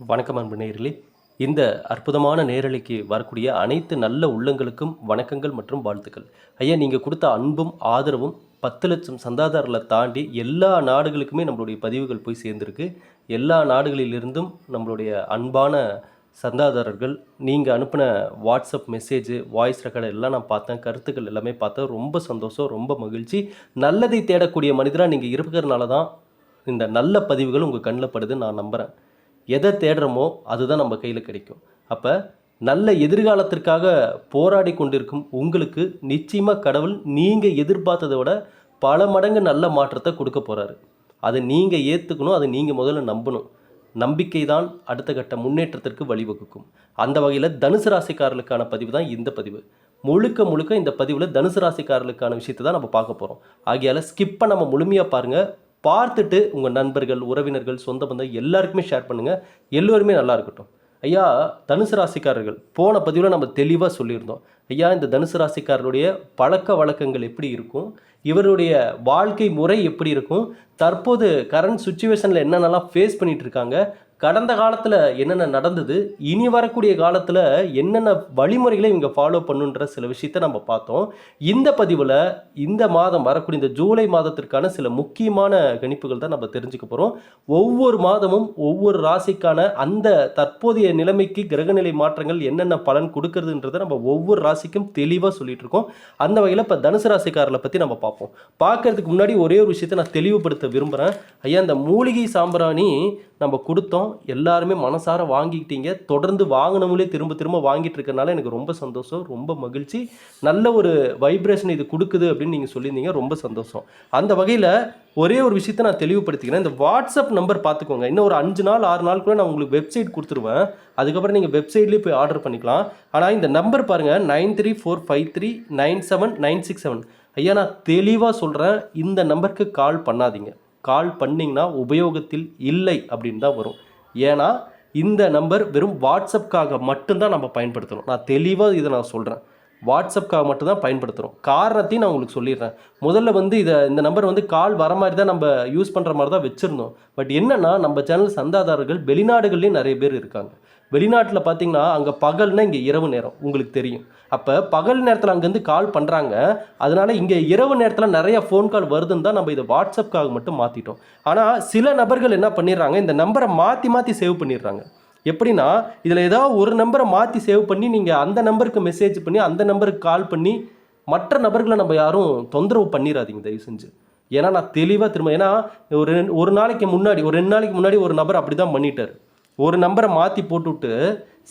வணக்கம் அன்பு நேர்களே இந்த அற்புதமான நேரலைக்கு வரக்கூடிய அனைத்து நல்ல உள்ளங்களுக்கும் வணக்கங்கள் மற்றும் வாழ்த்துக்கள். ஐயா நீங்கள் கொடுத்த அன்பும் ஆதரவும் பத்து லட்சம் சந்தாதாரர்களை தாண்டி எல்லா நாடுகளுக்குமே நம்மளுடைய பதிவுகள் போய் சேர்ந்துருக்கு. எல்லா நாடுகளிலிருந்தும் நம்மளுடைய அன்பான சந்தாதாரர்கள் நீங்கள் அனுப்பின வாட்ஸ்அப் மெசேஜ் வாய்ஸ் ரெக்கார்டு எல்லாம் நான் பார்த்தேன். கருத்துக்கள் எல்லாமே பார்த்தேன். ரொம்ப சந்தோஷம் ரொம்ப மகிழ்ச்சி. நல்லதை தேடக்கூடிய மனிதராக நீங்கள் இருக்கிறதுனால தான் இந்த நல்ல பதிவுகள் உங்கள் கண்ணில் படுதுன்னு நான் நம்புகிறேன் எதை தேடுறோமோ அதுதான் நம்ம கையில் கிடைக்கும். அப்போ நல்ல எதிர்காலத்திற்காக போராடி கொண்டிருக்கும் உங்களுக்கு நிச்சயமாக கடவுள் நீங்கள் எதிர்பார்த்ததை விட பல மடங்கு நல்ல மாற்றத்தை கொடுக்க போகிறாரு அதை நீங்கள் ஏற்றுக்கணும் அதை நீங்கள் முதல்ல நம்பணும். நம்பிக்கை தான் அடுத்த கட்ட முன்னேற்றத்திற்கு வழிவகுக்கும். அந்த வகையில் தனுசு ராசிக்காரர்களுக்கான பதிவு தான் இந்த பதிவு. முழுக்க முழுக்க இந்த பதிவில் தனுசு ராசிக்காரர்களுக்கான விஷயத்தை தான் நம்ம பார்க்க போகிறோம் ஆகையால் ஸ்கிப்பை நம்ம முழுமையாக பாருங்கள் பார்த்துட்டு உங்கள் நண்பர்கள் உறவினர்கள் சொந்த பந்தம் எல்லாருக்குமே ஷேர் பண்ணுங்கள் எல்லோருமே நல்லா இருக்கட்டும். ஐயா தனுசு ராசிக்காரர்கள் போன பதிவில் நம்ம தெளிவாக சொல்லியிருந்தோம். ஐயா இந்த தனுசு ராசிக்காரருடைய பழக்க வழக்கங்கள் எப்படி இருக்கும்? இவருடைய வாழ்க்கை முறை எப்படி இருக்கும்? தற்போது கரண்ட் சுச்சுவேஷனில் என்னென்னலாம் ஃபேஸ் பண்ணிகிட்டு இருக்காங்க? கடந்த காலத்தில் என்னென்ன நடந்தது இனி வரக்கூடிய காலத்தில் என்னென்ன வழிமுறைகளை இவங்க ஃபாலோ பண்ணுன்ற சில விஷயத்தை நம்ம பார்த்தோம். இந்த பதிவில் இந்த மாதம் வரக்கூடிய இந்த ஜூலை மாதத்திற்கான சில முக்கியமான கணிப்புகள் தான் நம்ம தெரிஞ்சுக்க போகிறோம் ஒவ்வொரு மாதமும் ஒவ்வொரு ராசிக்கான அந்த தற்போதைய நிலைமைக்கு கிரகநிலை மாற்றங்கள் என்னென்ன பலன் கொடுக்கறதுன்றதை நம்ம ஒவ்வொரு ராசிக்கும் தெளிவாக சொல்லிட்டு இருக்கோம். அந்த வகையில் இப்போ தனுசு ராசிக்காரர்களை பற்றி நம்ம பார்ப்போம். பார்க்கறதுக்கு முன்னாடி ஒரே ஒரு விஷயத்தை நான் தெளிவுபடுத்த விரும்புகிறேன் ஐயா இந்த மூலிகை சாம்பிராணி நம்ம கொடுத்தோம். எல்லாருமே மனசார வாங்கிக்கிட்டீங்க. தொடர்ந்து வாங்கினவங்களே திரும்ப திரும்ப வாங்கிட்டு இருக்கனால எனக்கு ரொம்ப சந்தோஷம் ரொம்ப மகிழ்ச்சி. நல்ல ஒரு வைப்ரேஷன் இது கொடுக்குது அப்படின்னு நீங்கள் சொல்லியிருந்தீங்க ரொம்ப சந்தோஷம். அந்த வகையில் ஒரே ஒரு விஷயத்தை நான் தெளிவுபடுத்திக்கிறேன். இந்த வாட்ஸ்அப் நம்பர் பார்த்துக்கோங்க. இன்னும் ஒரு அஞ்சு நாள் ஆறு நாளுக்குள்ள நான் உங்களுக்கு வெப்சைட் கொடுத்துருவேன். அதுக்கப்புறம் நீங்கள் வெப்சைட்லேயே போய் ஆர்டர் பண்ணிக்கலாம். ஆனால் இந்த நம்பர் பாருங்கள் nine three four five three nine seven nine six seven. ஐயா நான் தெளிவாக சொல்கிறேன் இந்த நம்பருக்கு கால் பண்ணாதீங்க. கால் பண்ணிங்கன்னா உபயோகத்தில் இல்லை அப்படின்னு தான் வரும். ஏன்னா இந்த நம்பர் வெறும் வாட்ஸ்அப்காக மட்டும்தான் நம்ம பயன்படுத்தணும். நான் தெளிவாக இதை நான் சொல்கிறேன் வாட்ஸ்அப்காக மட்டும்தான் பயன்படுத்துகிறோம் காரணத்தையும் நான் உங்களுக்கு சொல்லிடுறேன். முதல்ல வந்து இதை இந்த நம்பர் வந்து கால் வர மாதிரி தான் நம்ம யூஸ் பண்ணுற மாதிரி தான் வச்சுருந்தோம். பட் என்னென்னா நம்ம சேனல் சந்தாதாரர்கள் வெளிநாடுகள்லேயும் நிறைய பேர் இருக்காங்க. வெளிநாட்டில் பார்த்தீங்கன்னா அங்கே பகல்னா இங்கே இரவு நேரம் உங்களுக்கு தெரியும். அப்போ பகல் நேரத்தில் அங்கேருந்து கால் பண்ணுறாங்க அதனால் இங்கே இரவு நேரத்தில் நிறைய ஃபோன் கால் வருதுன்னு தான் நம்ம இதை வாட்ஸ்அப்காக மட்டும் மாற்றிட்டோம் ஆனால் சில நபர்கள் என்ன பண்ணிடுறாங்க இந்த நம்பரை மாற்றி மாற்றி சேவ் பண்ணிடுறாங்க. எப்படின்னா இதில் ஏதாவது ஒரு நம்பரை மாற்றி சேவ் பண்ணி நீங்கள் அந்த நம்பருக்கு மெசேஜ் பண்ணி அந்த நம்பருக்கு கால் பண்ணி மற்ற நபர்களை நம்ம யாரும் தொந்தரவு பண்ணிடாதீங்க தயவு செஞ்சு. ஏன்னா நான் தெளிவாக திரும்ப ஏன்னா ஒரு ரெண்டு- ஒரு நாளைக்கு முன்னாடி ஒரு ரெண்டு நாளைக்கு முன்னாடி ஒரு நபர் அப்படி தான் பண்ணிட்டார். ஒரு நம்பரை மாற்றி போட்டுவிட்டு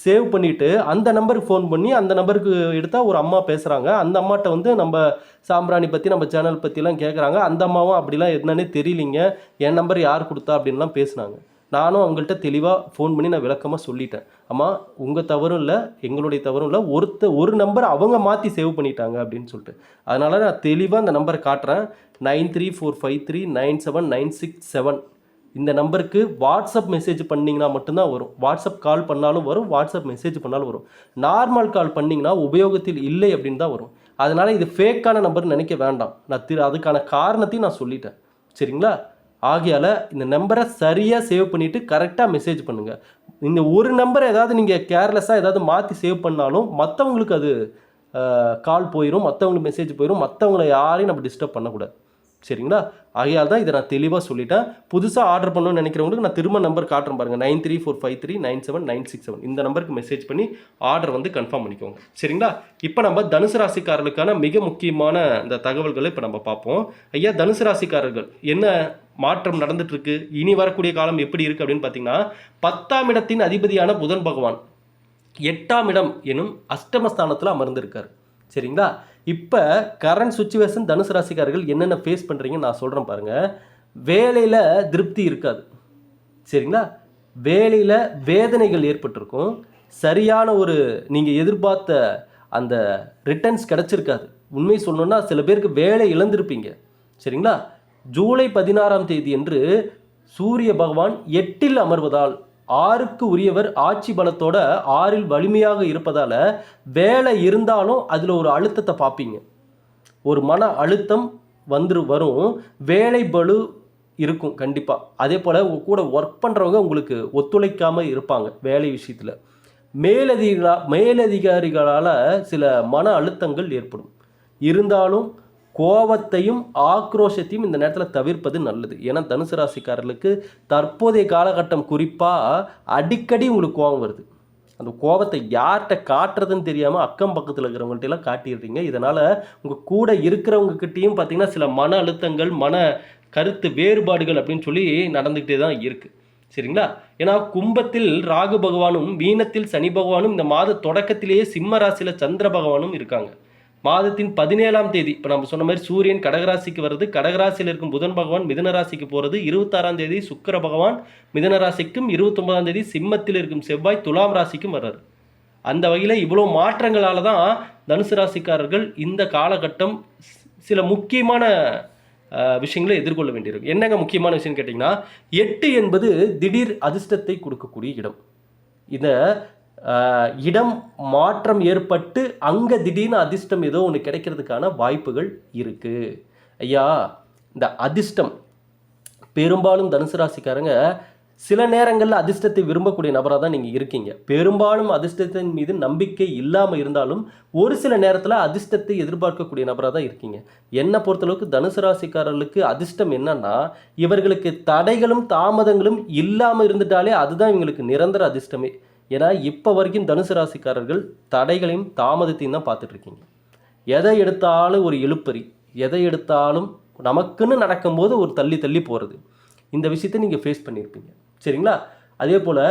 சேவ் பண்ணிவிட்டு அந்த நம்பருக்கு ஃபோன் பண்ணி அந்த நம்பருக்கு எடுத்தால் ஒரு அம்மா பேசுகிறாங்க அந்த அம்மாட்ட வந்து நம்ம சாம்பிராணி பற்றி நம்ம சேனல் பற்றிலாம் கேட்குறாங்க அந்த அம்மாவும் அப்படிலாம் என்னன்னே தெரியலிங்க. என் நம்பர் யார் கொடுத்தா அப்படின்லாம் பேசுனாங்க. நானும் அவங்கள்ட்ட தெளிவாக ஃபோன் பண்ணி நான் விளக்கமாக சொல்லிட்டேன். அம்மா உங்கள் தவறும் இல்லை எங்களுடைய தவறும் இல்லை. ஒருத்த ஒரு நம்பர் அவங்க மாற்றி சேவ் பண்ணிட்டாங்க அப்படின்னு சொல்லிட்டு. அதனால் நான் தெளிவாக அந்த நம்பரை காட்டுறேன். Nine three four five three nine seven nine six seven. இந்த நம்பருக்கு வாட்ஸ்அப் மெசேஜ் பண்ணிங்கன்னா மட்டும்தான் வரும். வாட்ஸ்அப் கால் பண்ணாலும் வரும் வாட்ஸ்அப் மெசேஜ் பண்ணாலும் வரும். நார்மல் கால் பண்ணிங்கன்னா உபயோகத்தில் இல்லை அப்படின்னு தான் வரும். அதனால் இது ஃபேக்கான நம்பர்னு நினைக்க வேண்டாம். நான் திரு அதுக்கான காரணத்தையும் நான் சொல்லிட்டேன். சரிங்களா? ஆகையால் இந்த நம்பரை சரியாக சேவ் பண்ணிவிட்டு கரெக்டாக மெசேஜ் பண்ணுங்கள் இந்த ஒரு நம்பரை ஏதாவது நீங்கள் கேர்லெஸ்ஸாக ஏதாவது மாற்றி சேவ் பண்ணாலும் மற்றவங்களுக்கு அது கால் போயிடும் மற்றவங்களுக்கு மெசேஜ் போயிடும் மற்றவங்களை யாரையும் நம்ம டிஸ்டர்ப் பண்ணக்கூடாது. சரிங்களா? ஆகையால் தான் இதை நான் தெளிவாக சொல்லிட்டேன். புதுசாக ஆர்டர் பண்ணணும்னு நினைக்கிறவங்களுக்கு நான் திரும்ப நம்பர் காட்டுறேன் பாருங்கள் nine three four five three nine seven nine six seven. இந்த நம்பருக்கு மெசேஜ் பண்ணி ஆர்டர் வந்து கன்ஃபார்ம் பண்ணிக்கோங்க. சரிங்களா? இப்போ நம்ம தனுசு ராசிக்காரர்களுக்கான மிக முக்கியமான இந்த தகவல்களை இப்போ நம்ம பார்ப்போம். ஐயா தனுசு ராசிக்காரர்கள் என்ன மாற்றம் நடந்துட்டு இருக்கு இனி வரக்கூடிய காலம் எப்படி இருக்கு அப்படின்னு பார்த்தீங்கன்னா பத்தாம் இடத்தின் அதிபதியான புதன் பகவான் எட்டாம் இடம் எனும் அஷ்டமஸ்தானத்தில் அமர்ந்திருக்கார். சரிங்களா? இப்போ கரண்ட் சுச்சுவேஷன் தனுசு ராசிக்காரர்கள் என்னென்ன ஃபேஸ் பண்ணுறீங்கன்னு நான் சொல்கிறேன் பாருங்கள் வேலையில் திருப்தி இருக்காது. சரிங்களா? வேலையில் வேதனைகள் ஏற்பட்டிருக்கும். சரியான ஒரு நீங்கள் எதிர்பார்த்த அந்த ரிட்டர்ன்ஸ் கிடச்சிருக்காது. உண்மை சொல்லணுன்னா சில பேருக்கு வேலை இழந்திருப்பீங்க. சரிங்களா? ஜூலை பதினாறாம் தேதி என்று சூரிய பகவான் எட்டில் அமர்வதால் ஆறுக்கு உரியவர் ஆட்சி பலத்தோட ஆறில் வலிமையாக இருப்பதால் வேலை இருந்தாலும் அதில் ஒரு அழுத்தத்தை பார்ப்பீங்க ஒரு மன அழுத்தம் வந்துரு வரும். வேலை பலு இருக்கும் கண்டிப்பாக அதே போல் கூட ஒர்க் பண்ணுறவங்க உங்களுக்கு ஒத்துழைக்காமல் இருப்பாங்க வேலை விஷயத்தில். மேலதிகா மேலதிகாரிகளால் சில மன அழுத்தங்கள் ஏற்படும். இருந்தாலும் கோபத்தையும் ஆக்ரோஷத்தையும் இந்த நேரத்தில் தவிர்ப்பது நல்லது. ஏன்னா தனுசு ராசிக்காரர்களுக்கு தற்போதைய காலகட்டம் குறிப்பாக அடிக்கடி உங்களுக்கு கோபம் வருது. அந்த கோபத்தை யார்கிட்ட காட்டுறதுன்னு தெரியாமல் அக்கம் பக்கத்தில் இருக்கிறவங்கள்ட்ட எல்லாம் காட்டிடுறீங்க. இதனால் உங்கள் கூட இருக்கிறவங்கக்கிட்டேயும் பார்த்தீங்கன்னா சில மன அழுத்தங்கள் மன கருத்து வேறுபாடுகள் அப்படின்னு சொல்லி நடந்துக்கிட்டே தான் இருக்குது சரிங்களா? ஏன்னா கும்பத்தில் ராகு பகவானும் மீனத்தில் சனி பகவானும் இந்த மாத தொடக்கத்திலேயே சிம்ம ராசியில் சந்திர பகவானும் இருக்காங்க. மாதத்தின் பதினேழாம் தேதி இப்போ நம்ம சொன்ன மாதிரி சூரியன் கடகராசிக்கு வருது கடகராசியில் இருக்கும் புதன் பகவான் மிதன ராசிக்கு போகிறது இருபத்தாறாம் தேதி சுக்கர பகவான் மிதன ராசிக்கும் இருபத்தொன்பதாம் தேதி சிம்மத்தில் இருக்கும் செவ்வாய் துலாம் ராசிக்கும் வர்றாரு. அந்த வகையில் இவ்வளோ மாற்றங்களால் தான் தனுசு ராசிக்காரர்கள் இந்த காலகட்டம் சில முக்கியமான விஷயங்களை எதிர்கொள்ள வேண்டியிருக்கும் என்னங்க முக்கியமான விஷயம் கேட்டிங்கன்னா எட்டு என்பது திடீர் அதிர்ஷ்டத்தை கொடுக்கக்கூடிய இடம். இதை இடம் மாற்றம் ஏற்பட்டு அங்கே திடீர்னு அதிர்ஷ்டம் ஏதோ ஒன்று கிடைக்கிறதுக்கான வாய்ப்புகள் இருக்குது ஐயா இந்த அதிர்ஷ்டம். பெரும்பாலும் தனுசு ராசிக்காரங்க சில நேரங்களில் அதிர்ஷ்டத்தை விரும்பக்கூடிய நபராக தான் நீங்கள் இருக்கீங்க. பெரும்பாலும் அதிர்ஷ்டத்தின் மீது நம்பிக்கை இல்லாமல் இருந்தாலும் ஒரு சில நேரத்தில் அதிர்ஷ்டத்தை எதிர்பார்க்கக்கூடிய நபராக தான் இருக்கீங்க. என்னை பொறுத்தளவுக்கு தனுசு ராசிக்காரர்களுக்கு அதிர்ஷ்டம் என்னன்னா இவர்களுக்கு தடைகளும் தாமதங்களும் இல்லாமல் இருந்துட்டாலே அதுதான் இவங்களுக்கு நிரந்தர அதிர்ஷ்டமே. ஏன்னா இப்போ வரைக்கும் தனுசு ராசிக்காரர்கள் தடைகளையும் தாமதத்தையும் தான் பார்த்துட்ருக்கீங்க. எதை எடுத்தாலும் ஒரு இழுப்பறி எதை எடுத்தாலும் நமக்குன்னு நடக்கும்போது ஒரு தள்ளி தள்ளி போகிறது இந்த விஷயத்தை நீங்கள் ஃபேஸ் பண்ணியிருப்பீங்க. சரிங்களா? அதே போல்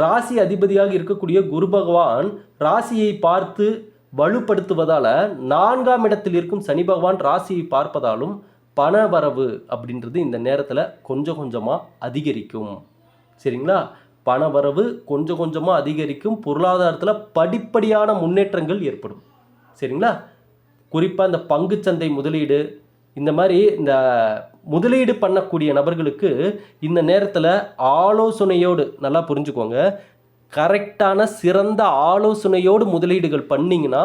ராசி அதிபதியாக இருக்கக்கூடிய குரு பகவான் ராசியை பார்த்து வலுப்படுத்துவதால் நான்காம் இடத்தில் இருக்கும் சனி பகவான் ராசியை பார்ப்பதாலும் பண வரவு அப்படின்றது இந்த நேரத்தில் கொஞ்சம் கொஞ்சமாக அதிகரிக்கும். சரிங்களா? பண வரவு கொஞ்சம் கொஞ்சமாக அதிகரிக்கும். பொருளாதாரத்தில் படிப்படியான முன்னேற்றங்கள் ஏற்படும். சரிங்களா? குறிப்பாக இந்த பங்குச்சந்தை முதலீடு இந்த மாதிரி இந்த முதலீடு பண்ணக்கூடிய நபர்களுக்கு இந்த நேரத்தில் ஆலோசனையோடு நல்லா புரிஞ்சுக்கோங்க. கரெக்டான சிறந்த ஆலோசனையோடு முதலீடுகள் பண்ணிங்கன்னா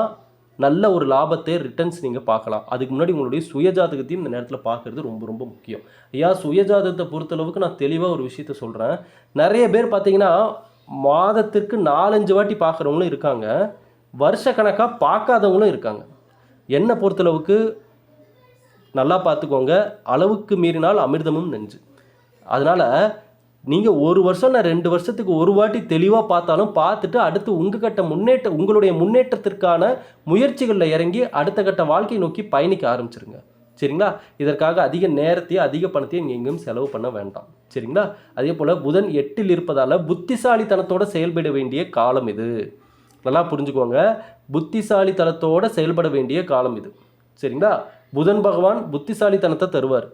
நல்ல ஒரு லாபத்தை ரிட்டர்ன்ஸ் நீங்கள் பார்க்கலாம். அதுக்கு முன்னாடி உங்களுடைய சுயஜாதகத்தையும் இந்த நேரத்தில் பார்க்குறது ரொம்ப ரொம்ப முக்கியம். ஐயா சுயஜாதகத்தை பொறுத்தளவுக்கு நான் தெளிவாக ஒரு விஷயத்த சொல்கிறேன் நிறைய பேர் பார்த்தீங்கன்னா மாதத்திற்கு நாலஞ்சு வாட்டி பார்க்குறவங்களும் இருக்காங்க. வருஷக்கணக்காக பார்க்காதவங்களும் இருக்காங்க. என்னை பொறுத்தளவுக்கு நல்லா பார்த்துக்கோங்க. அளவுக்கு மீறினால் அமிர்தமும் நெஞ்சு. அதனால் நீங்கள் ஒரு வருஷம் நான் ரெண்டு வருஷத்துக்கு ஒரு வாட்டி தெளிவாக பார்த்தாலும் பார்த்துட்டு அடுத்து உங்கள் கட்ட முன்னேற்ற உங்களுடைய முன்னேற்றத்திற்கான முயற்சிகளில் இறங்கி அடுத்த கட்ட வாழ்க்கையை நோக்கி பயணிக்க ஆரம்பிச்சிருங்க. சரிங்களா? இதற்காக அதிக நேரத்தையும் அதிக பணத்தையும் நீங்கள் எங்கேயும் செலவு பண்ண வேண்டாம். சரிங்களா? அதே போல் புதன் எட்டில் இருப்பதால் புத்திசாலித்தனத்தோடு செயல்பட வேண்டிய காலம் இது. நல்லா புரிஞ்சுக்கோங்க. புத்திசாலித்தனத்தோடு செயல்பட வேண்டிய காலம் இது. சரிங்களா? புதன் பகவான் புத்திசாலித்தனத்தை தருவார்.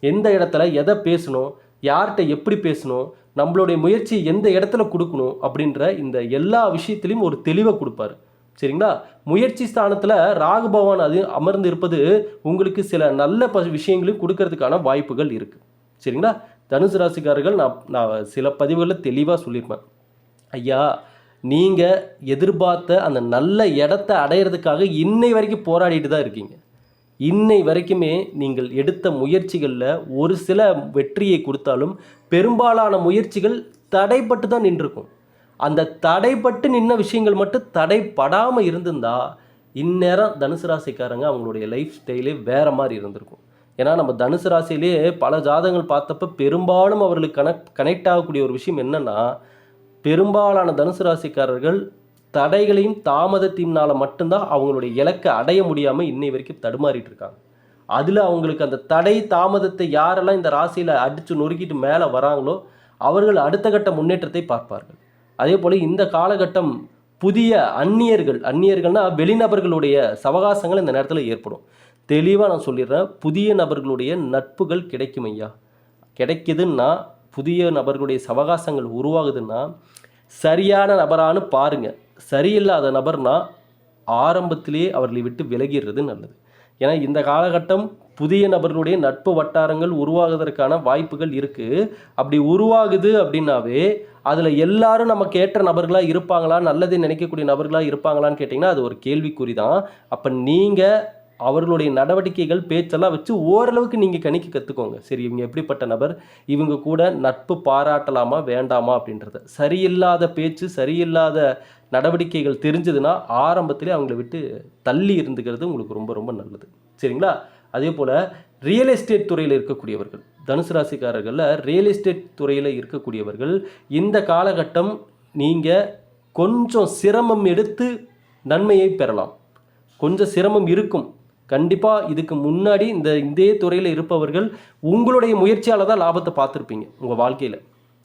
எந்த இடத்துல எதை பேசணும்? யார்கிட்ட எப்படி பேசணும் நம்மளுடைய முயற்சி எந்த இடத்துல கொடுக்கணும் அப்படின்ற இந்த எல்லா விஷயத்திலையும் ஒரு தெளிவை கொடுப்பாரு. சரிங்களா? முயற்சி ஸ்தானத்தில் ராகு பவான் அது அமர்ந்து இருப்பது உங்களுக்கு சில நல்ல ப விஷயங்களையும் கொடுக்கறதுக்கான வாய்ப்புகள் இருக்குது சரிங்களா? தனுசு ராசிக்காரர்கள் நான் நான் சில பதிவுகளில் தெளிவாக சொல்லியிருப்பேன். ஐயா நீங்கள் எதிர்பார்த்த அந்த நல்ல இடத்த அடையிறதுக்காக இன்னை வரைக்கும் போராடிட்டு தான் இருக்கீங்க. இன்னை வரைக்குமே நீங்கள் எடுத்த முயற்சிகளில் ஒரு சில வெற்றியை கொடுத்தாலும் பெரும்பாலான முயற்சிகள் தடைப்பட்டு தான் நின்றுருக்கும். அந்த தடைப்பட்டு நின்ன விஷயங்கள் மட்டும் தடைப்படாமல் இருந்திருந்தா இந்நேரம் தனுசு ராசிக்காரங்க அவங்களுடைய லைஃப் ஸ்டைலே வேறு மாதிரி இருந்திருக்கும். ஏன்னா நம்ம தனுசு ராசியிலே பல ஜாதகங்கள் பார்த்தப்ப பெரும்பாலும் அவர்களுக்கு கனெக்ட் கனெக்ட் ஆகக்கூடிய ஒரு விஷயம் என்னென்னா பெரும்பாலான தனுசு ராசிக்காரர்கள் தடைகளையும் தாமதத்தினால மட்டும்தான் அவங்களுடைய இலக்கை அடைய முடியாமல் இன்னை வரைக்கும் தடுமாறிட்டு இருக்காங்க. அதில் அவங்களுக்கு அந்த தடை தாமதத்தை யாரெல்லாம் இந்த ராசியில் அடித்து நொறுக்கிட்டு மேலே வராங்களோ அவர்கள் அடுத்த கட்ட முன்னேற்றத்தை பார்ப்பார்கள். அதே போல் இந்த காலகட்டம் புதிய அந்நியர்கள் அந்நியர்கள்னா வெளிநபர்களுடைய சவகாசங்கள் இந்த நேரத்தில் ஏற்படும். தெளிவாக நான் சொல்லிடுறேன் புதிய நபர்களுடைய நட்புகள் கிடைக்கும் ஐயா. கிடைக்குதுன்னா புதிய நபர்களுடைய சவகாசங்கள் உருவாகுதுன்னா சரியான நபரானு பாருங்கள் சரியில்லாத நபர்னா ஆரம்பத்திலேயே அவர்களை விட்டு விலகிடுறது நல்லது. ஏன்னா இந்த காலகட்டம் புதிய நபர்களுடைய நட்பு வட்டாரங்கள் உருவாகுவதற்கான வாய்ப்புகள் இருக்குது அப்படி உருவாகுது அப்படின்னாவே அதில் எல்லாரும் நமக்கு ஏற்ற நபர்களாக இருப்பாங்களா? நல்லதை நினைக்கக்கூடிய நபர்களாக இருப்பாங்களான்னு கேட்டிங்கன்னா அது ஒரு கேள்விக்குறி தான் அப்போ நீங்கள் அவர்களுடைய நடவடிக்கைகள் பேச்செல்லாம் வச்சு ஓரளவுக்கு நீங்கள் கணிக்க கற்றுக்கோங்க சரி இவங்க எப்படிப்பட்ட நபர்? இவங்க கூட நட்பு பாராட்டலாமா வேண்டாமா அப்படின்றத. சரியில்லாத பேச்சு சரியில்லாத நடவடிக்கைகள் தெரிஞ்சதுன்னா ஆரம்பத்திலே அவங்கள விட்டு தள்ளி இருந்துக்கிறது உங்களுக்கு ரொம்ப ரொம்ப நல்லது. சரிங்களா? அதே போல் ரியல் எஸ்டேட் துறையில் இருக்கக்கூடியவர்கள் தனுசு ராசிக்காரர்களில் ரியல் எஸ்டேட் துறையில் இருக்கக்கூடியவர்கள் இந்த காலகட்டம் நீங்கள் கொஞ்சம் சிரமம் எடுத்து நன்மையை பெறலாம். கொஞ்சம் சிரமம் இருக்கும். கண்டிப்பாக இதுக்கு முன்னாடி இந்த இதே துறையில் இருப்பவர்கள் உங்களுடைய முயற்சியால் தான் லாபத்தை பார்த்துருப்பீங்க உங்கள் வாழ்க்கையில்.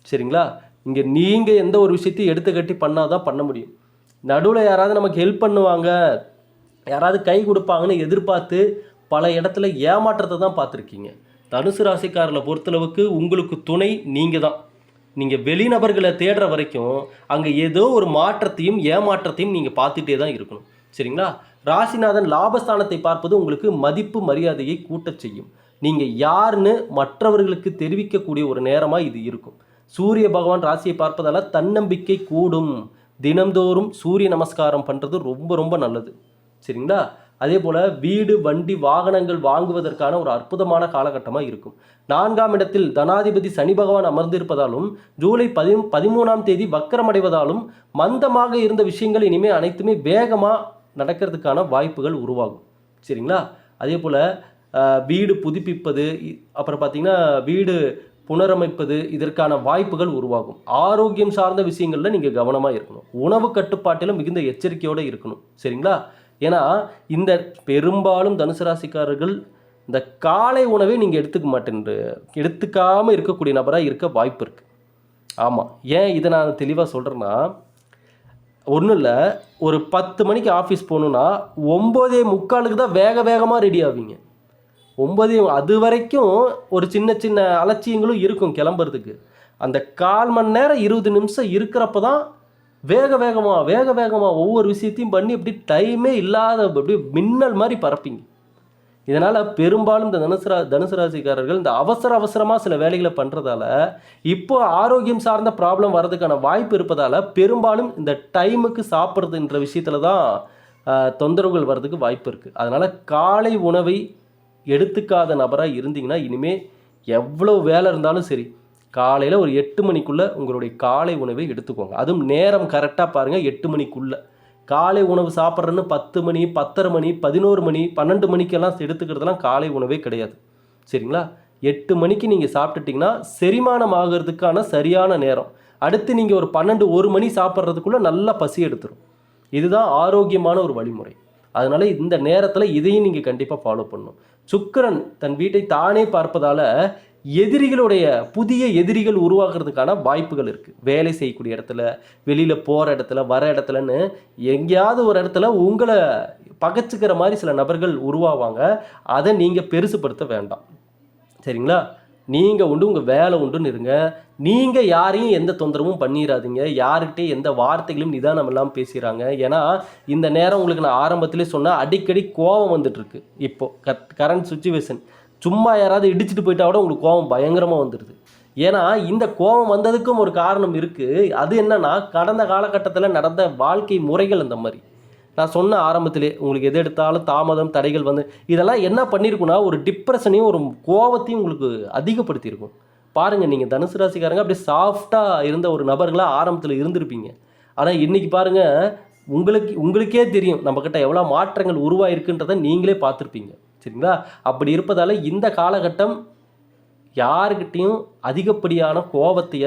சரிங்களா? இங்கே நீங்கள் எந்த ஒரு விஷயத்தையும் எடுத்து கட்டி பண்ணால் தான் பண்ண முடியும். நடுவில் யாராவது நமக்கு ஹெல்ப் பண்ணுவாங்க யாராவது கை கொடுப்பாங்கன்னு எதிர்பார்த்து பல இடத்துல ஏமாற்றத்தை தான் பார்த்துருக்கீங்க. தனுசு ராசிக்காரில் பொறுத்தளவுக்கு உங்களுக்கு துணை நீங்கள் தான். நீங்கள் வெளிநபர்களை தேடுற வரைக்கும் அங்கே ஏதோ ஒரு மாற்றத்தையும் ஏமாற்றத்தையும் நீங்கள் பார்த்துட்டே தான் இருக்கணும். சரிங்களா? ராசிநாதன் லாபஸ்தானத்தை பார்ப்பது உங்களுக்கு மதிப்பு மரியாதையை கூட்டச் செய்யும். நீங்கள் யாருன்னு மற்றவர்களுக்கு தெரிவிக்கக்கூடிய ஒரு நேரமாக இது இருக்கும். சூரிய பகவான் ராசியை பார்ப்பதால் தன்னம்பிக்கை கூடும். தினம்தோறும் சூரிய நமஸ்காரம் பண்ணுறது ரொம்ப ரொம்ப நல்லது. சரிங்களா? அதே போல் வீடு வண்டி வாகனங்கள் வாங்குவதற்கான ஒரு அற்புதமான காலகட்டமாக இருக்கும். நான்காம் இடத்தில் தனாதிபதி சனி பகவான் அமர்ந்திருப்பதாலும் ஜூலை பதி பதிமூணாம் தேதி வக்கரமடைவதாலும் மந்தமாக இருந்த விஷயங்கள் இனிமேல் அனைத்துமே வேகமாக நடக்கிறதுக்கான வாய்ப்புகள் உருவாகும். சரிங்களா? அதே போல் வீடு புதுப்பிப்பது இ- அப்புறம் பார்த்திங்கன்னா வீடு புனரமைப்பது இதற்கான வாய்ப்புகள் உருவாகும். ஆரோக்கியம் சார்ந்த விஷயங்களில் நீங்கள் கவனமாக இருக்கணும். உணவு கட்டுப்பாட்டிலும் மிகுந்த எச்சரிக்கையோடு இருக்கணும். சரிங்களா? ஏன்னா இந்த பெரும்பாலும் தனுசு ராசிக்காரர்கள் இந்த காலை உணவை நீங்கள் எடுத்துக்க மாட்டேன்று எடுத்துக்காமல் இருக்கக்கூடிய நபராக இருக்க வாய்ப்பு இருக்குது ஆமாம் ஏன் இதை நான் தெளிவாக சொல்கிறேன்னா ஒன்றும் இல்லை ஒரு பத்து மணிக்கு ஆஃபீஸ் போகணுன்னா ஒம்போதே முக்காலுக்கு தான் வேக வேகமாக ரெடி ஆவீங்க. ஒம்பதே அது வரைக்கும் ஒரு சின்ன சின்ன அலட்சியங்களும் இருக்கும் கிளம்புறதுக்கு. அந்த கால் மணி நேரம் இருபது நிமிஷம் இருக்கிறப்ப தான் வேக வேகமாக வேக வேகமாக ஒவ்வொரு விஷயத்தையும் பண்ணி அப்படி டைமே இல்லாத அப்படியே மின்னல் மாதிரி பரப்பிங்க. இதனால் பெரும்பாலும் இந்த தனுசு ரா தனுசு ராசிக்காரர்கள் இந்த அவசர அவசரமாக சில வேலைகளை பண்ணுறதால இப்போ ஆரோக்கியம் சார்ந்த ப்ராப்ளம் வர்றதுக்கான வாய்ப்பு இருப்பதால் பெரும்பாலும் இந்த டைமுக்கு சாப்பிட்றதுன்ற விஷயத்தில் தான் தொந்தரவுகள் வர்றதுக்கு வாய்ப்பு இருக்குது அதனால் காலை உணவை எடுத்துக்காத நபராக இருந்தீங்கன்னா இனிமேல் எவ்வளோ வேலை இருந்தாலும் சரி காலையில் ஒரு எட்டு மணிக்குள்ளே உங்களுடைய காலை உணவை எடுத்துக்கோங்க. அதுவும் நேரம் கரெக்டாக பாருங்கள் எட்டு மணிக்குள்ளே. காலை உணவு சாப்பிட்றேன்னு பத்து மணி பத்தரை மணி பதினோரு மணி பன்னெண்டு மணிக்கெல்லாம் எடுத்துக்கிறதுலாம் காலை உணவே கிடையாது. சரிங்களா? எட்டு மணிக்கு நீங்கள் சாப்பிட்டுட்டிங்கன்னா செரிமானம் ஆகிறதுக்கான சரியான நேரம். அடுத்து நீங்கள் ஒரு பன்னெண்டு ஒரு மணி சாப்பிட்றதுக்குள்ளே நல்லா பசி எடுத்துரும். இதுதான் ஆரோக்கியமான ஒரு வழிமுறை. அதனால் இந்த நேரத்தில் இதையும் நீங்கள் கண்டிப்பாக ஃபாலோ பண்ணணும். சுக்கரன் தன் வீட்டை தானே பார்ப்பதால் எதிரிகளுடைய புதிய எதிரிகள் உருவாக்குறதுக்கான வாய்ப்புகள் இருக்குது வேலை செய்யக்கூடிய இடத்துல வெளியில் போகிற இடத்துல வர இடத்துலன்னு எங்கேயாவது ஒரு இடத்துல உங்களை பகைச்சிக்கிற மாதிரி சில நபர்கள் உருவாவாங்க. அதை நீங்கள் பெருசுப்படுத்த வேண்டாம். சரிங்களா? நீங்கள் உண்டு உங்கள் வேலை உண்டுன்னு இருங்க. நீங்கள் யாரையும் எந்த தொந்தரவும் பண்ணிடாதீங்க யாருக்கிட்டே எந்த வார்த்தைகளும் நிதானம் இல்லாமல் பேசுகிறாங்க ஏன்னா இந்த நேரம் உங்களுக்கு நான் ஆரம்பத்திலே சொன்னால் அடிக்கடி கோபம் வந்துட்டுருக்கு இப்போது கட் கரண்ட் சுச்சுவேஷன் சும்மா யாராவது இடிச்சிட்டு போயிட்டா கூட உங்களுக்கு கோபம் பயங்கரமாக வந்துடுது ஏன்னா இந்த கோபம் வந்ததுக்கும் ஒரு காரணம் இருக்குது அது என்னன்னா கடந்த காலகட்டத்தில் நடந்த வாழ்க்கை முறைகள் அந்த மாதிரி. நான் சொன்ன ஆரம்பத்திலே உங்களுக்கு எது எடுத்தாலும் தாமதம் தடைகள் வந்து இதெல்லாம் என்ன பண்ணியிருக்குன்னா ஒரு டிப்ரெஷனையும் ஒரு கோவத்தையும் உங்களுக்கு அதிகப்படுத்தியிருக்கும். பாருங்கள் நீங்கள் தனுசு ராசிக்காரங்க அப்படியே சாஃப்டாக இருந்த ஒரு நபர்களாக ஆரம்பத்தில் இருந்திருப்பீங்க. ஆனால் இன்றைக்கி பாருங்கள் உங்களுக்கு உங்களுக்கே தெரியும் நம்மக்கிட்ட எவ்வளோ மாற்றங்கள் உருவாயிருக்குன்றதை நீங்களே பார்த்துருப்பீங்க. சரிங்களா? அப்படி இருப்பதால் இந்த காலகட்டம் யாருக்கிட்டேயும் அதிகப்படியான கோபத்தைய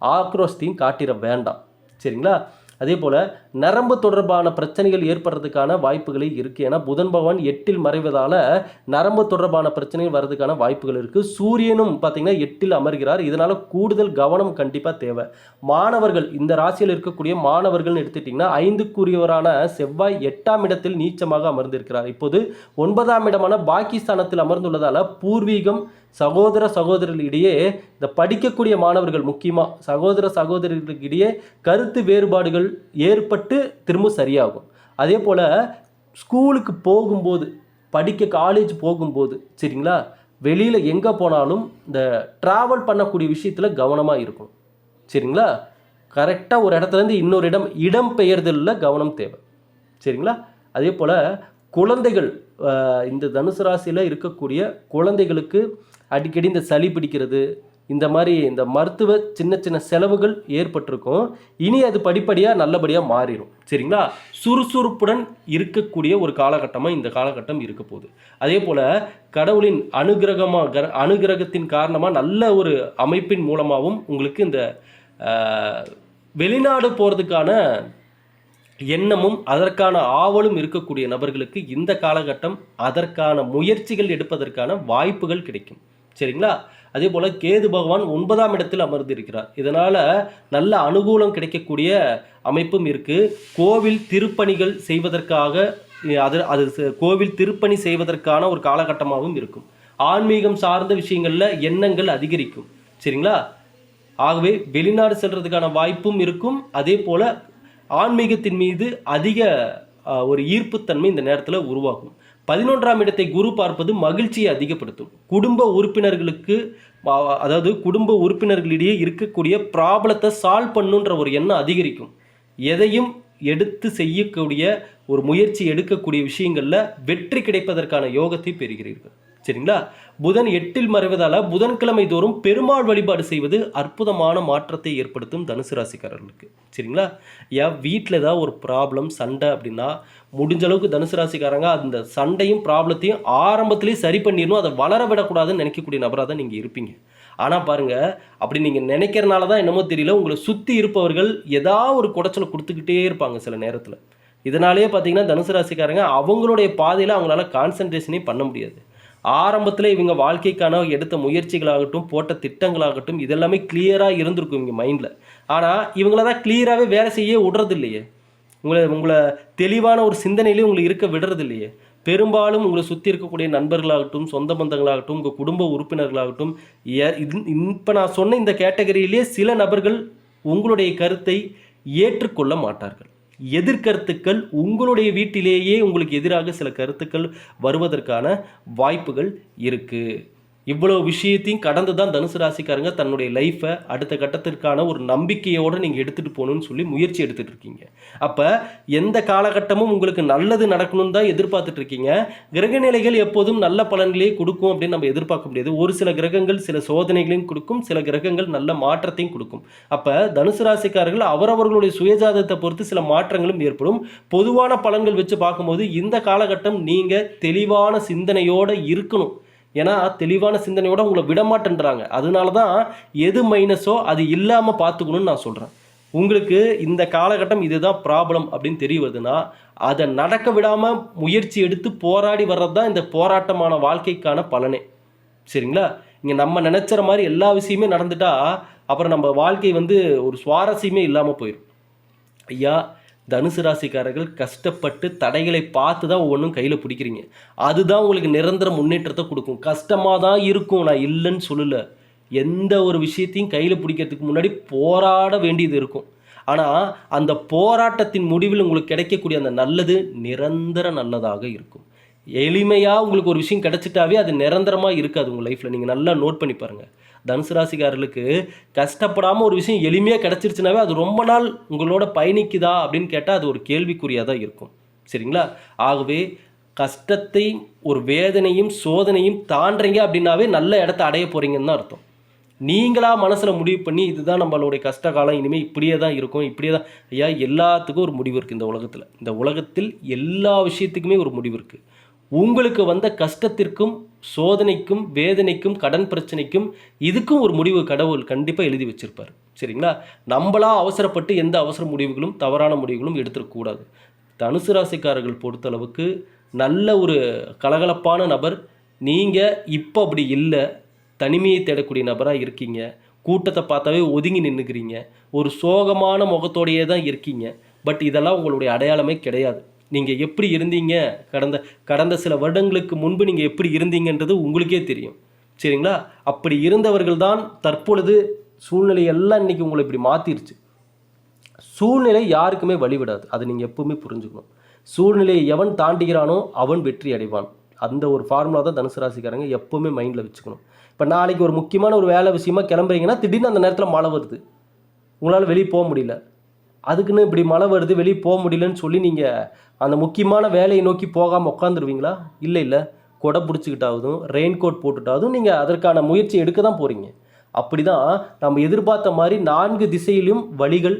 ஆக்ரோஷத்தையும் காட்டிட வேண்டாம். சரிங்களா? அதே போல் நரம்பு தொடர்பான பிரச்சனைகள் ஏற்படுறதுக்கான வாய்ப்புகளே இருக்குது ஏன்னா புதன் பகவான் எட்டில் மறைவதால் நரம்பு தொடர்பான பிரச்சனைகள் வர்றதுக்கான வாய்ப்புகள் இருக்குது சூரியனும் பார்த்திங்கன்னா எட்டில் அமர்கிறார். இதனால் கூடுதல் கவனம் கண்டிப்பாக தேவை. மாணவர்கள் இந்த ராசியில் இருக்கக்கூடிய மாணவர்கள்னு எடுத்துட்டிங்கன்னா ஐந்துக்குரியவரான செவ்வாய் எட்டாம் இடத்தில் நீச்சமாக அமர்ந்திருக்கிறார். இப்போது ஒன்பதாம் இடமான பாகிஸ்தானத்தில் அமர்ந்துள்ளதால் பூர்வீகம் சகோதர சகோதரர்களிடையே இந்த படிக்கக்கூடிய மாணவர்கள் முக்கியமாக சகோதர சகோதரர்களுக்கிடையே கருத்து வேறுபாடுகள் ஏற்பட்டு திரும்ப சரியாகும். அதே போல் ஸ்கூலுக்கு போகும்போது படிக்க காலேஜ் போகும்போது சரிங்களா? வெளியில் எங்கே போனாலும் இந்த ட்ராவல் பண்ணக்கூடிய விஷயத்தில் கவனமாக இருக்கும் சரிங்களா? கரெக்டாக ஒரு இடத்துலேருந்து இன்னொரு இடம் இடம் பெயர்தலில் கவனம் தேவை. சரிங்களா? அதே போல் குழந்தைகள் இந்த தனுசு ராசியில் இருக்கக்கூடிய குழந்தைகளுக்கு அடிக்கடி இந்த சளி பிடிக்கிறது இந்த மாதிரி இந்த மருத்துவ சின்ன சின்ன செலவுகள் ஏற்பட்டிருக்கும். இனி அது படிப்படியாக நல்லபடியாக மாறிடும் சரிங்களா? சுறுசுறுப்புடன் இருக்கக்கூடிய ஒரு காலகட்டமாக இந்த காலகட்டம் இருக்க போகுது. அதே போல் கடவுளின் அனுகிரகமாக அனுகிரகத்தின் காரணமாக நல்ல ஒரு அமைப்பின் மூலமாகவும் உங்களுக்கு இந்த வெளிநாடு போகிறதுக்கான எண்ணமும் அதற்கான ஆவலும் இருக்கக்கூடிய நபர்களுக்கு இந்த காலகட்டம் அதற்கான முயற்சிகள் எடுப்பதற்கான வாய்ப்புகள் கிடைக்கும். சரிங்களா? அதே போல் கேது பகவான் ஒன்பதாம் இடத்தில் அமர்ந்திருக்கிறார். இதனால் நல்ல அனுகூலம் கிடைக்கக்கூடிய அமைப்பும் இருக்குது கோவில் திருப்பணிகள் செய்வதற்காக அது அது கோவில் திருப்பணி செய்வதற்கான ஒரு காலகட்டமாகவும் இருக்கும். ஆன்மீகம் சார்ந்த விஷயங்களில் எண்ணங்கள் அதிகரிக்கும். சரிங்களா? ஆகவே வெளிநாடு செல்றதுக்கான வாய்ப்பும் இருக்கும். அதே போல் ஆன்மீகத்தின் மீது அதிக ஒரு ஈர்ப்புத்தன்மை இந்த நேரத்தில் உருவாகும். பதினொன்றாம் இடத்தை குரு பார்ப்பது மகிழ்ச்சியை அதிகப்படுத்தும். குடும்ப உறுப்பினர்களுக்கு அதாவது குடும்ப உறுப்பினர்களிடையே இருக்கக்கூடிய ப்ராப்ளத்தை சால்வ் பண்ணுன்ற ஒரு எண்ணம் அதிகரிக்கும். எதையும் எடுத்து செய்யக்கூடிய ஒரு முயற்சி எடுக்கக்கூடிய விஷயங்களில் வெற்றி கிடைப்பதற்கான யோகத்தை பெறுகிறீர்கள். சரிங்களா? புதன் எட்டில் மறைவதால புதன்கிழமை தோறும் பெருமாள் வழிபாடு செய்வது அற்புதமான மாற்றத்தை ஏற்படுத்தும் தனுசு ராசிக்காரர்களுக்கு. சரிங்களா? ஏன் வீட்டில் ஏதாவது ஒரு ப்ராப்ளம் சண்டை அப்படின்னா முடிஞ்ச அளவுக்கு தனுசு ராசிக்காரங்க அந்த சண்டையும் ப்ராப்ளத்தையும் ஆரம்பத்திலேயே சரி பண்ணிடணும் அதை வளர விடக்கூடாதுன்னு நினைக்கக்கூடிய நபராக தான் நீங்கள் இருப்பீங்க. ஆனால் பாருங்கள் அப்படி நீங்கள் நினைக்கிறனால தான் என்னமோ தெரியல உங்களை சுற்றி இருப்பவர்கள் ஏதாவது ஒரு குடைச்சலை கொடுத்துக்கிட்டே இருப்பாங்க சில நேரத்தில். இதனாலேயே பார்த்தீங்கன்னா தனுசு ராசிக்காரங்க அவங்களுடைய பாதையில் அவங்களால கான்சன்ட்ரேஷனே பண்ண முடியாது. ஆரம்பத்தில் இவங்க வாழ்க்கைக்கான எடுத்த முயற்சிகளாகட்டும் போட்ட திட்டங்களாகட்டும் இதெல்லாமே கிளியராக இருந்திருக்கும் இவங்க மைண்டில் ஆனால் இவங்கள தான் கிளியராகவே வேலை செய்ய விடுறது இல்லையே உங்களை உங்களை தெளிவான ஒரு சிந்தனையிலே உங்களை இருக்க விடுறது இல்லையே பெரும்பாலும் உங்களை சுற்றி இருக்கக்கூடிய நண்பர்களாகட்டும் சொந்த பந்தங்களாகட்டும் உங்கள் குடும்ப உறுப்பினர்களாகட்டும் இப்போ நான் சொன்ன இந்த கேட்டகரியிலே சில நபர்கள் உங்களுடைய கருத்தை ஏற்றுக்கொள்ள மாட்டார்கள். எதிர்கருத்துக்கள் உங்களுடைய வீட்டிலேயே உங்களுக்கு எதிராக சில கருத்துக்கள் வருவதற்கான வாய்ப்புகள் இருக்குது இவ்வளோ விஷயத்தையும் கடந்து தான் தனுசு ராசிக்காரங்க தன்னுடைய லைஃப்பை அடுத்த கட்டத்திற்கான ஒரு நம்பிக்கையோடு நீங்கள் எடுத்துகிட்டு போகணும்னு சொல்லி முயற்சி எடுத்துகிட்டு இருக்கீங்க. அப்போ எந்த காலகட்டமும் உங்களுக்கு நல்லது நடக்கணும்னு தான் எதிர்பார்த்துட்டு இருக்கீங்க. கிரகநிலைகள் எப்போதும் நல்ல பலன்களே கொடுக்கும் அப்படின்னு நம்ம எதிர்பார்க்க முடியாது. ஒரு சில கிரகங்கள் சில சோதனைகளையும் கொடுக்கும் சில கிரகங்கள் நல்ல மாற்றத்தையும் கொடுக்கும். அப்போ தனுசு ராசிக்காரர்கள் அவரவர்களுடைய சுயஜாதத்தை பொறுத்து சில மாற்றங்களும் ஏற்படும். பொதுவான பலன்கள் வச்சு பார்க்கும்போது இந்த காலகட்டம் நீங்கள் தெளிவான சிந்தனையோடு இருக்கணும். ஏன்னா தெளிவான சிந்தனையோட உங்களை விடமாட்டேன்றாங்க. அதனால தான் எது மைனஸோ அது இல்லாமல் பார்த்துக்கணும்னு நான் சொல்கிறேன் உங்களுக்கு இந்த காலகட்டம் இதுதான் ப்ராப்ளம் அப்படின்னு தெரிய வருதுன்னா அதை நடக்க விடாமல் முயற்சி எடுத்து போராடி வர்றது தான் இந்த போராட்டமான வாழ்க்கைக்கான பலனே. சரிங்களா? இங்கே நம்ம நினச்சிற மாதிரி எல்லா விஷயமே நடந்துட்டா அப்புறம் நம்ம வாழ்க்கை வந்து ஒரு சுவாரஸ்யமே இல்லாமல் போயிடும் ஐயா தனுசு ராசிக்காரர்கள் கஷ்டப்பட்டு தடைகளை பார்த்து தான் ஒவ்வொன்றும் கையில் பிடிக்கிறீங்க. அதுதான் உங்களுக்கு நிரந்தர முன்னேற்றத்தை கொடுக்கும். கஷ்டமாக தான் இருக்கும். நான் இல்லைன்னு சொல்லலை. எந்த ஒரு விஷயத்தையும் கையில் பிடிக்கிறதுக்கு முன்னாடி போராட வேண்டியது இருக்கும். ஆனால் அந்த போராட்டத்தின் முடிவில் உங்களுக்கு கிடைக்கக்கூடிய அந்த நல்லது நிரந்தர நல்லதாக இருக்கும். எளிமையாக உங்களுக்கு ஒரு விஷயம் கிடைச்சிட்டாவே அது நிரந்தரமாக இருக்காது உங்கள் லைஃப்பில் நீங்கள் நல்லா நோட் பண்ணி பாருங்கள் தனுசு ராசிக்காரர்களுக்கு கஷ்டப்படாமல் ஒரு விஷயம் எளிமையாக கிடச்சிருச்சுனாவே அது ரொம்ப நாள் உங்களோட பயணிக்குதா அப்படின்னு கேட்டால் அது ஒரு கேள்விக்குறியாக தான் இருக்கும். சரிங்களா? ஆகவே கஷ்டத்தை ஒரு வேதனையும் சோதனையும் தாண்டுறீங்க அப்படின்னாவே நல்ல இடத்த அடைய போகிறீங்கன்னு தான் அர்த்தம். நீங்களாக மனசில் முடிவு பண்ணி இதுதான் நம்மளுடைய கஷ்ட காலம் இனிமேல் இப்படியே தான் இருக்கும் இப்படியே தான் ஐயா எல்லாத்துக்கும் ஒரு முடிவு இருக்குது இந்த உலகத்தில். இந்த உலகத்தில் எல்லா விஷயத்துக்குமே ஒரு முடிவு இருக்குது உங்களுக்கு வந்த கஷ்டத்திற்கும் சோதனைக்கும் வேதனைக்கும் கடன் பிரச்சனைக்கும் இதுக்கும் ஒரு முடிவு கடவுள் கண்டிப்பாக எழுதி வச்சிருப்பார். சரிங்களா? நம்மளா அவசரப்பட்டு எந்த அவசர முடிவுகளும் தவறான முடிவுகளும் எடுத்துடக்கூடாது தனுசு ராசிக்காரர்கள் பொறுத்தளவுக்கு நல்ல ஒரு கலகலப்பான நபர். நீங்கள் இப்போ அப்படி இல்லை. தனிமையை தேடக்கூடிய நபராக இருக்கீங்க. கூட்டத்தை பார்த்தாவே ஒதுங்கி நின்றுக்கிறீங்க ஒரு சோகமான முகத்தோடையே தான் இருக்கீங்க. பட் இதெல்லாம் உங்களுடைய அடையாளமே கிடையாது. நீங்கள் எப்படி இருந்தீங்க? கடந்த கடந்த சில வருடங்களுக்கு முன்பு நீங்கள் எப்படி இருந்தீங்கன்றது உங்களுக்கே தெரியும். சரிங்களா? அப்படி இருந்தவர்கள் தான் தற்பொழுது சூழ்நிலை எல்லாம் இன்னைக்கு உங்களை இப்படி மாற்றிருச்சு சூழ்நிலை யாருக்குமே வழிவிடாது. அதை நீங்கள் எப்பவுமே புரிஞ்சுக்கணும். சூழ்நிலையை எவன் தாண்டுகிறானோ அவன் வெற்றி அடைவான். அந்த ஒரு ஃபார்முலா தான் தனுசு ராசிக்காரங்க எப்பவுமே மைண்டில் வச்சுக்கணும். இப்போ நாளைக்கு ஒரு முக்கியமான ஒரு வேலை விஷயமா கிளம்புறீங்கன்னா திடீர்னு அந்த நேரத்தில் மழை வருது. உங்களால் வெளியே போக முடியல. அதுக்குன்னு இப்படி மழை வருது வெளியே போக முடியலன்னு சொல்லி நீங்கள் அந்த முக்கியமான வேலையை நோக்கி போகாமல் உட்காந்துருவீங்களா இல்லை இல்லை. கொடை பிடிச்சிக்கிட்டாவதும் ரெயின் கோட் போட்டுட்டாவதும் நீங்கள் அதற்கான முயற்சி எடுக்க தான் போகிறீங்க அப்படி தான் நம்ம எதிர்பார்த்த மாதிரி நான்கு திசையிலும் வழிகள்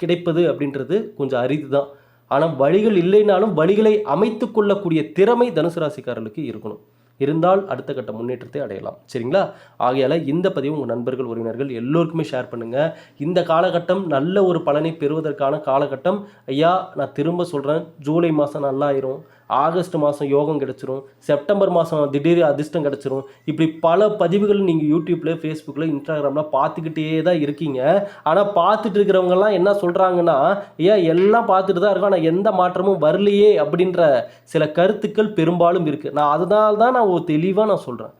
கிடைப்பது அப்படின்றது கொஞ்சம் அரிது தான் ஆனால் வழிகள் இல்லைனாலும் வழிகளை அமைத்து கொள்ளக்கூடிய திறமை தனுசு ராசிக்காரர்களுக்கு இருக்கணும். இருந்தால் அடுத்த கட்ட முன்னேற்றத்தை அடையலாம். சரிங்களா? ஆகையால் இந்த பதிவு உங்கள் நண்பர்கள் உறவினர்கள் எல்லோருக்குமே ஷேர் பண்ணுங்கள் இந்த காலகட்டம் நல்ல ஒரு பலனை பெறுவதற்கான காலகட்டம். ஐயா நான் திரும்ப சொல்கிறேன் ஜூலை மாதம் நல்லா ஆயிரும் ஆகஸ்ட் மாதம் யோகம் கிடச்சிரும். செப்டம்பர் மாதம் திடீர் அதிர்ஷ்டம் கிடச்சிரும். இப்படி பல பதிவுகள் நீங்கள் யூடியூப்பில் ஃபேஸ்புக்கில் இன்ஸ்டாகிராமில் பார்த்துக்கிட்டே தான் இருக்கீங்க. ஆனால் பார்த்துட்டு இருக்கிறவங்கலாம் என்ன சொல்கிறாங்கன்னா ஏன் எல்லாம் பார்த்துட்டு தான் இருக்கோம். ஆனால் எந்த மாற்றமும் வரலையே அப்படின்ற சில கருத்துக்கள் பெரும்பாலும் இருக்குது நான் அதனால தான் நான் ஒரு தெளிவாக நான் சொல்கிறேன்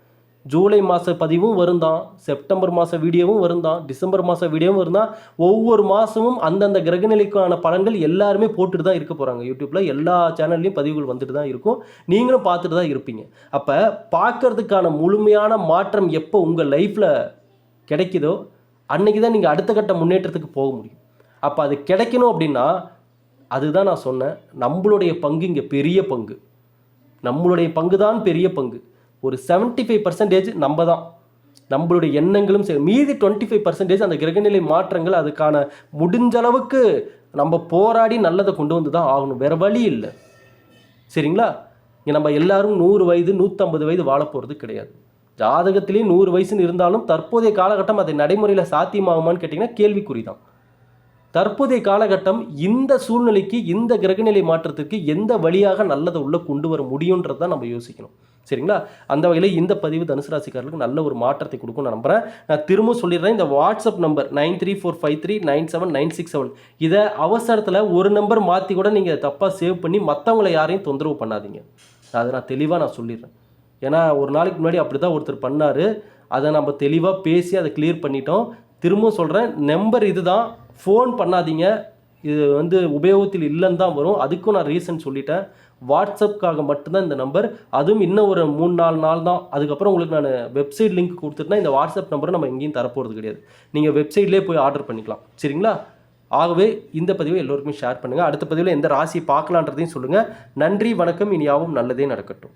ஜூலை மாத பதிவும் வருந்தான் செப்டம்பர் மாத வீடியோவும் வரும் தான் டிசம்பர் மாத வீடியோவும் வரும் தான் ஒவ்வொரு மாதமும் அந்தந்த கிரகநிலைக்கான பலன்கள் எல்லாருமே போட்டுட்டு தான் இருக்க போகிறாங்க யூடியூப்பில் எல்லா சேனல்லையும் பதிவுகள் வந்துட்டு தான் இருக்கும். நீங்களும் பார்த்துட்டு தான் இருப்பீங்க. அப்போ பார்க்கறதுக்கான முழுமையான மாற்றம் எப்போ உங்கள் லைஃப்பில் கிடைக்குதோ அன்னைக்கு தான் நீங்கள் அடுத்த கட்ட முன்னேற்றத்துக்கு போக முடியும். அப்போ அது கிடைக்கணும் அப்படின்னா அதுதான் நான் சொன்னேன். நம்மளுடைய பங்கு இங்கே பெரிய பங்கு. நம்மளுடைய பங்கு தான் பெரிய பங்கு. ஒரு 75% ஃபைவ் பர்சன்டேஜ் நம்ம தான் நம்மளுடைய எண்ணங்களும் சரி மீதி டுவெண்ட்டி ஃபைவ் பர்சன்டேஜ் அந்த கிரகநிலை மாற்றங்கள் அதுக்கான முடிஞ்ச அளவுக்கு நம்ம போராடி நல்லதை கொண்டு வந்து தான் ஆகணும். வேறு வழி இல்லை. சரிங்களா? இங்கே நம்ம எல்லாரும் நூறு வயது நூற்றம்பது வயது வாழ போகிறது கிடையாது. ஜாதகத்திலேயே நூறு வயசுன்னு இருந்தாலும் தற்போதைய காலகட்டம் அதை நடைமுறையில் சாத்தியமாகுமான்னு கேட்டிங்கன்னா கேள்விக்குறி தான் தற்போதைய காலகட்டம் இந்த சூழ்நிலைக்கு இந்த கிரகநிலை மாற்றத்துக்கு எந்த வழியாக நல்லதை உள்ளே கொண்டு வர முடியுன்றதை நம்ம யோசிக்கணும். சரிங்களா? அந்த வகையில் இந்த பதிவு தனுசு ராசிக்காரர்களுக்கு நல்ல ஒரு மாற்றத்தை கொடுக்கும் நான் நம்புறேன். நான் திரும்ப சொல்லிடுறேன் இந்த WhatsApp number nine three four five three nine seven nine six seven இதை அவசரத்தில் ஒரு நம்பர் மாற்றி கூட நீங்கள் தப்பாக சேவ் பண்ணி மற்றவங்களை யாரையும் தொந்தரவு பண்ணாதீங்க. அதை நான் தெளிவாக நான் சொல்லிடுறேன். ஏன்னா ஒரு நாளைக்கு முன்னாடி அப்படி தான் ஒருத்தர் பண்ணார். அதை நம்ம தெளிவாக பேசி அதை கிளியர் பண்ணிட்டோம். திரும்பவும் சொல்கிறேன் நம்பர் இதுதான். ஃபோன் பண்ணாதீங்க. இது வந்து உபயோகத்தில் இல்லைன்னு தான் வரும். அதுக்கும் நான் ரீசன் சொல்லிட்டேன். வாட்ஸ்அப்புக்காக மட்டும்தான் இந்த நம்பர். அதுவும் இன்னும் ஒரு மூணு நாலு நாள் தான். அதுக்கப்புறம் உங்களுக்கு நான் வெப்சைட் லிங்க் கொடுத்துட்டேன்னா இந்த வாட்ஸ்அப் நம்பரை நம்ம எங்கேயும் தரப்போகிறது கிடையாது. நீங்கள் வெப்சைட்லேயே போய் ஆர்டர் பண்ணிக்கலாம். சரிங்களா? ஆகவே இந்த பதிவை எல்லோருக்குமே ஷேர் பண்ணுங்கள் அடுத்த பதிவில் எந்த ராசி பார்க்கலான்றதையும் சொல்லுங்கள் நன்றி வணக்கம். இனி யாவும் நல்லதே நடக்கட்டும்.